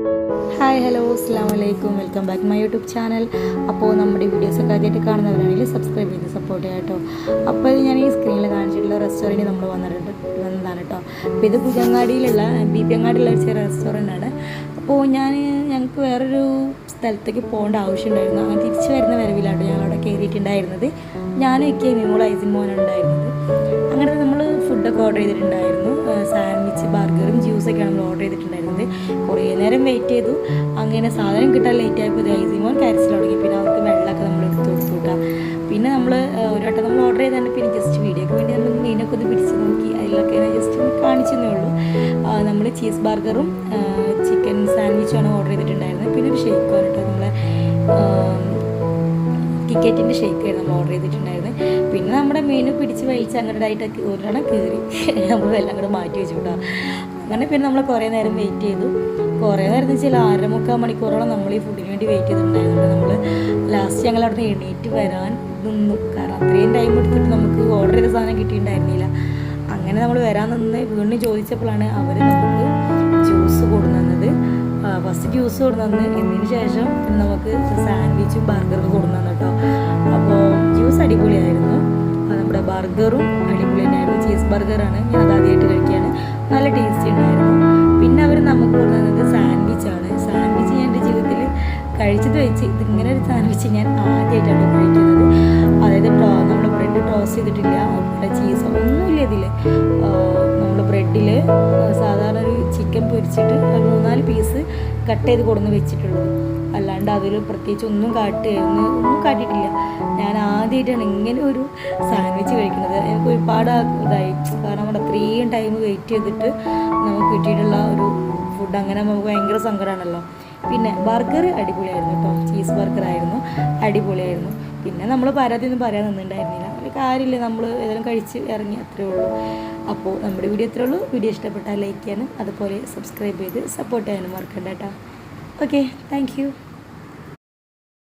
Hi hello അസ്സാം വലൈക്കും welcome back my YouTube channel അപ്പോൾ നമ്മുടെ വീഡിയോസ് വീഡിയോസൊക്കെ ആദ്യമായിട്ട് കാണുന്നവരാണെങ്കിൽ സബ്സ്ക്രൈബ് ചെയ്ത് സപ്പോർട്ട് ചെയ്യാം കേട്ടോ. അപ്പോൾ ഞാൻ ഈ സ്ക്രീനിൽ കാണിച്ചിട്ടുള്ള റെസ്റ്റോറന്റ് നമ്മൾ വന്നിട്ടുണ്ട്. വന്നതാണ് കേട്ടോ അപ്പോൾ ഇത് പുജങ്ങാടിയിലുള്ള ബി പി അങ്ങാടിയിലുള്ള ചെറിയ റെസ്റ്റോറന്റ് ആണ്. അപ്പോൾ ഞാൻ ഞങ്ങൾക്ക് വേറൊരു സ്ഥലത്തേക്ക് പോകേണ്ട ആവശ്യമുണ്ടായിരുന്നു. അങ്ങനെ തിരിച്ചു വരുന്ന വരവിലാണ് ഞങ്ങളവിടെ കയറിയിട്ടുണ്ടായിരുന്നത്. ഞാനും ഒക്കെ മിമോൾ ഐസിൻ മോനുണ്ടായിരുന്നത്. അങ്ങനെ നമ്മൾ ഫുഡൊക്കെ ഓർഡർ ചെയ്തിട്ടുണ്ടായിരുന്നു. സാൻഡ്വിച്ച് ബർഗറും ജ്യൂസൊക്കെയാണ് നമ്മൾ ഓർഡർ ചെയ്തിട്ടുണ്ടായിരുന്നത് വെയിറ്റ് ചെയ്തു. അങ്ങനെ സാധനം കിട്ടാൻ ലേറ്റ് ആയപ്പോൾ ഐസിമോൻ കരച്ചിൽ തുടങ്ങി. പിന്നെ അവർക്ക് വെള്ളമൊക്കെ നമ്മൾ എടുത്ത് കൊടുത്തു പിന്നെ നമ്മൾ ഒരു വട്ടം നമ്മൾ ഓർഡർ ചെയ്താണ് പിന്നെ ജസ്റ്റ് വീഡിയോക്ക് വേണ്ടി നമ്മൾ മീനൊക്കെ ഒന്ന് പിടിച്ച് നോക്കി. അതിലൊക്കെ ജസ്റ്റ് ഒന്ന് കാണിച്ചെന്നേ ഉള്ളൂ. നമ്മൾ ചീസ് ബർഗറും ചിക്കൻ സാൻഡ്വിച്ചുമാണ് ഓർഡർ ചെയ്തിട്ടുണ്ടായിരുന്നത്. പിന്നെ ഒരു ഷേക്ക് നമ്മളെ ടിക്കറ്റിന്റെ ഷേക്കായിരുന്നു നമ്മൾ ഓർഡർ ചെയ്തിട്ടുണ്ടായിരുന്നത്. പിന്നെ നമ്മുടെ മീൻ പിടിച്ച് വലിച്ച് ഡയറ്റൊക്കെ ഒരെണ്ണം കയറി നമ്മൾ എല്ലാം കൂടെ മാറ്റി വെച്ചു അങ്ങനെ പിന്നെ നമ്മൾ കുറേ നേരം വെയിറ്റ് ചെയ്തു. കുറേ നേരം എന്ന് വെച്ചാൽ അര മുക്കാൽ മണിക്കൂറോളം നമ്മൾ ഈ ഫുഡിന് വേണ്ടി വെയിറ്റ് ചെയ്തിട്ടുണ്ടായിരുന്നു. നമ്മൾ ലാസ്റ്റ് ഞങ്ങൾ അവിടെ നിന്ന് എണീറ്റ് വരാൻ നിന്നു. കാരണം അത്രയും ടൈം എടുത്തിട്ട് നമുക്ക് ഓർഡർ ചെയ്ത സാധനം കിട്ടിയിട്ടുണ്ടായിരുന്നില്ല. അങ്ങനെ നമ്മൾ വരാൻ നിന്ന് വീണ്ടും ചോദിച്ചപ്പോഴാണ് അവർ നമുക്ക് ജ്യൂസ് കൊടുന്നത് ഫസ്റ്റ് ജ്യൂസ് കൊടുന്നു എന്നതിന് ശേഷം പിന്നെ നമുക്ക് സാൻഡ്വിച്ചും ബർഗറും കൊടുന്നു കേട്ടോ. അപ്പോൾ ജ്യൂസ് അടിപൊളിയായിരുന്നു. നമ്മുടെ ബർഗറും അടിപൊളി തന്നെയായിരുന്നു. ചീസ് ബർഗറാണ് ഞാൻ അത് ആദ്യമായിട്ട് കഴിക്കുകയാണ് നല്ല ടേസ്റ്റി ഉണ്ടായിരുന്നു. പിന്നെ അവർ നമുക്ക് കൊടുക്കുന്നത് സാൻഡ്വിച്ചാണ് സാൻഡ്വിച്ച് ഞാൻ എന്റെ ജീവിതത്തിൽ കഴിച്ചത് വെച്ച് ഇതിങ്ങനെ ഒരു സാൻഡ്വിച്ച് ഞാൻ ആദ്യമായിട്ടാണ് കഴിക്കുന്നത്. അതായത് ടോ നമ്മൾ ബ്രെഡ് ടോസ് ചെയ്തിട്ടില്ല. അതുപോലെ ചീസ് ഒന്നുമില്ല ഇതിൽ നമ്മൾ ബ്രെഡിൽ സാധാരണ ഒരു ചിക്കൻ പൊരിച്ചിട്ട് ഒരു മൂന്നാൽ പീസ് കട്ട് ചെയ്ത് കൊടുന്ന് വെച്ചിട്ടുള്ളൂ. അല്ലാണ്ട് അതിൽ പ്രത്യേകിച്ച് ഒന്നും കാട്ടുക ഒന്നും കാട്ടിയിട്ടില്ല. ഞാൻ ആദ്യമായിട്ടാണ് ഇങ്ങനെ ഒരു സാൻഡ്വിച്ച് കഴിക്കുന്നത്. ഒരുപാട് ഇതായി. കാരണം അവിടെ അത്രയും ടൈം വെയിറ്റ് ചെയ്തിട്ട് നമുക്ക് കിട്ടിയിട്ടുള്ള ഒരു ഫുഡ് അങ്ങനെ നമുക്ക് ഭയങ്കര സങ്കടമാണല്ലോ പിന്നെ ബർഗർ അടിപൊളിയായിരുന്നു കേട്ടോ ചീസ് ബർഗർ ആയിരുന്നു. അടിപൊളിയായിരുന്നു. പിന്നെ നമ്മൾ പരാതി ഒന്നും പറയാൻ നിന്നിട്ടുണ്ടായിരുന്നില്ല. ഒരു കാര്യമില്ല. നമ്മൾ ഏതെങ്കിലും കഴിച്ച് ഇറങ്ങി അത്രേ ഉള്ളൂ. അപ്പോൾ നമ്മുടെ വീഡിയോ അത്രേ ഉള്ളൂ. വീഡിയോ ഇഷ്ടപ്പെട്ടാൽ ലൈക്ക് ചെയ്യാനും അതുപോലെ സബ്സ്ക്രൈബ് ചെയ്ത് സപ്പോർട്ട് ചെയ്യാനും മറക്കണ്ട കേട്ടോ ഓക്കെ താങ്ക്